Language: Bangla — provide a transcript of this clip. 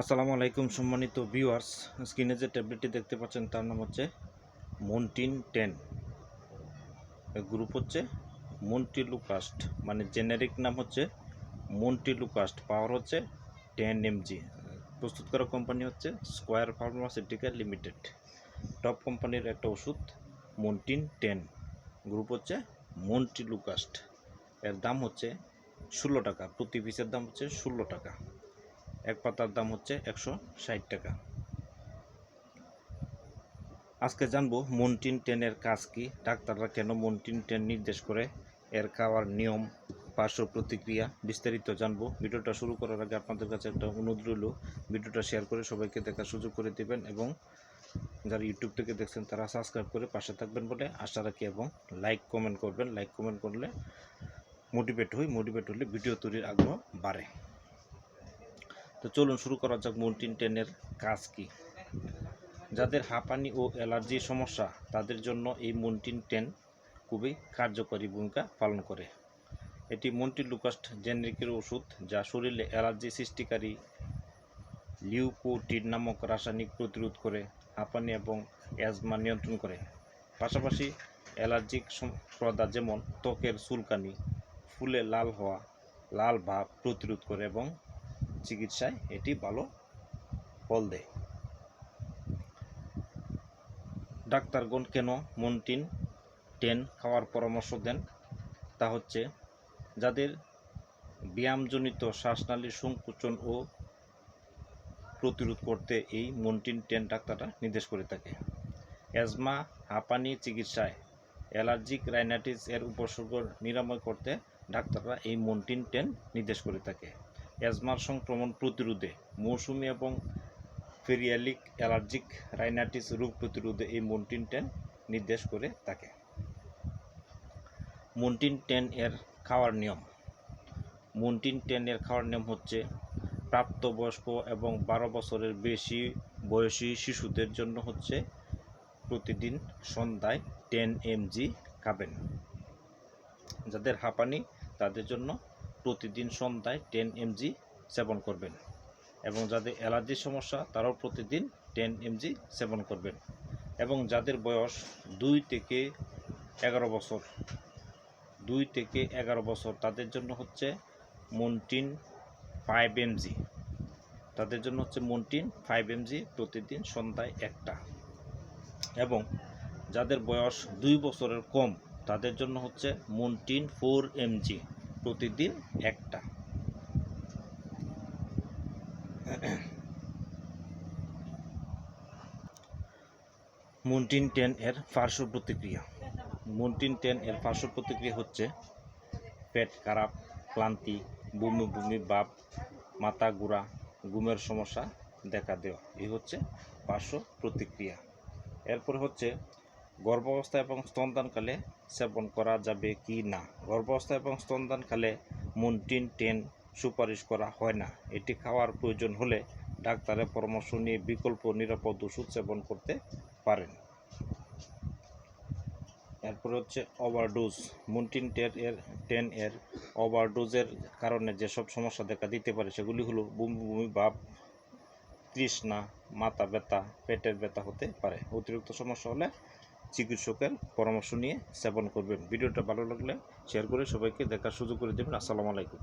আসসালামু আলাইকুম সম্মানিত ভিউয়ার্স। স্ক্রিনে যে ট্যাবলেটটি দেখতে পাচ্ছেন, তার নাম হচ্ছে মন্টিন টেন গ্রুপ হচ্ছে মন্টিলুকাস্ট মানে জেনারিক নাম হচ্ছে মন্টিলুকাস্ট পাওয়ার হচ্ছে টেন এমজি প্রস্তুত করা কোম্পানি হচ্ছে স্কোয়ার ফার্মাসিউটিক্যাল লিমিটেড টপ কোম্পানির একটা ওষুধ মন্টিন টেন গ্রুপ হচ্ছে মন্টিলুকাস্ট এর দাম হচ্ছে ষোলো টাকা। প্রতি পিসের দাম হচ্ছে ষোলো টাকা। এক পাতার দাম হচ্ছে একশো ষাট টাকা। আজকে জানব মন্টিন টেনের কাজ কি, ডাক্তাররা কেন মন্টিন টেন নির্দেশ করে, এর খাওয়ার নিয়ম, পার্শ্ব প্রতিক্রিয়া বিস্তারিত জানব। ভিডিওটা শুরু করার আগে আপনাদের কাছে একটা অনুরোধ রইল, ভিডিওটা শেয়ার করে সবাইকে দেখার সুযোগ করে দেবেন এবং যারা ইউটিউব থেকে দেখছেন তারা সাবস্ক্রাইব করে পাশে থাকবেন বলে আশা রাখি এবং লাইক, কমেন্ট করবেন। লাইক, কমেন্ট করলে মোটিভেট হই, মোটিভেট হলে ভিডিও তৈরির আগ্রহ বাড়ে। তো চলুন শুরু করা যাক মন্টিন টেনের কাজ কি। যাদের হাঁপানি ও অ্যালার্জির সমস্যা, তাদের জন্য এই মন্টিন টেন খুবই কার্যকরী ভূমিকা পালন করে। এটি মন্টি লুকাস্ট জেনেরিকের ওষুধ, যা শরীরে অ্যালার্জি সৃষ্টিকারী লিউকোটিন নামক রাসায়নিক প্রতিরোধ করে, হাঁপানি এবং অ্যাজমা নিয়ন্ত্রণ করে। পাশাপাশি অ্যালার্জিক প্রদা যেমন ত্বকের চুলকানি, ফুলে লাল হওয়া, লাল ভাব প্রতিরোধ করে এবং চিকিৎসায় এটি ভালো ফল দেয়। ডাক্তারগণ কেন মন্টিন টেন খাওয়ার পরামর্শ দেন? তা হচ্ছে, যাদের ব্যায়ামজনিত শ্বাসনালীর সংকুচন ও প্রতিরোধ করতে এই মন্টিন টেন ডাক্তাররা নির্দেশ করে থাকে। অ্যাজমা, হাঁপানি চিকিৎসায় অ্যালার্জিক রাইনাইটিস এর উপসর্গ নিরাময় করতে ডাক্তাররা এই মন্টিন টেন নির্দেশ করে থাকে। অ্যাজমার সংক্রমণ প্রতিরোধে মৌসুমি এবং ফেরিয়ালিক অ্যালার্জিক রাইনাইটিস রোগ প্রতিরোধে এই মন্টিন টেন নির্দেশ করে থাকে। মন্টিন টেন এর খাওয়ার নিয়ম। মন্টিন টেন এর খাওয়ার নিয়ম হচ্ছে প্রাপ্তবয়স্ক এবং বারো বছরের বেশি বয়সী শিশুদের জন্য হচ্ছে প্রতিদিন সন্ধ্যায় টেন এমজি খাবেন। যাদের হাঁপানি তাদের জন্য প্রতিদিন সন্ধ্যায় টেন এমজি সেবন করবেন। এবং যাদের অ্যালার্জির সমস্যা, তারাও প্রতিদিন টেন এমজি সেবন করবেন। এবং যাদের বয়স দুই থেকে এগারো বছর, দুই থেকে এগারো বছর, তাদের জন্য হচ্ছে মন্টিন ফাইভ এমজি। তাদের জন্য হচ্ছে মন্টিন ফাইভ এমজি প্রতিদিন সন্ধ্যায় একটা। এবং যাদের বয়স দুই বছরের কম, তাদের জন্য হচ্ছে মন্টিন ফোর এমজি। প্রতিদিন একটা। মন্টিন টেন এর পার্শ্ব প্রতিক্রিয়া। মন্টিন টেন এর পার্শ্ব প্রতিক্রিয়া হচ্ছে পেট খারাপ, ক্লান্তি, বমি বমি ভাব মাথা গুড়া ঘুমের সমস্যা দেখা দেওয়া। এই হচ্ছে পার্শ্ব প্রতিক্রিয়া। এরপর হচ্ছে গর্ভাবস্থা এবং স্তনদানকালে সেবন করা যাবে কি না? গর্ভাবস্থা এবং স্তনদানকালে মন্টিন টেন সুপারিশ করা হয় না। এটি খাওয়ার প্রয়োজন হলে ডাক্তারের পরামর্শ নিয়ে বিকল্প নিরাপদ ওষুধ সেবন করতে পারেন। এরপর হচ্ছে ওভারডোজ। মন্টিন টেন এর টেন এর ওভারডোজের কারণে যেসব সমস্যা দেখা দিতে পারে, সেগুলি হলো বমি বমি ভাব, তৃষ্ণা, মাথা ব্যথা, পেটের ব্যথা হতে পারে। অতিরিক্ত সমস্যা হলে চিকিৎসকের পরামর্শ নিয়ে সেবন করবেন। ভিডিওটা ভালো লাগলে শেয়ার করে সবাইকে দেখার সুযোগ করে দেবেন। আসসালামু আলাইকুম।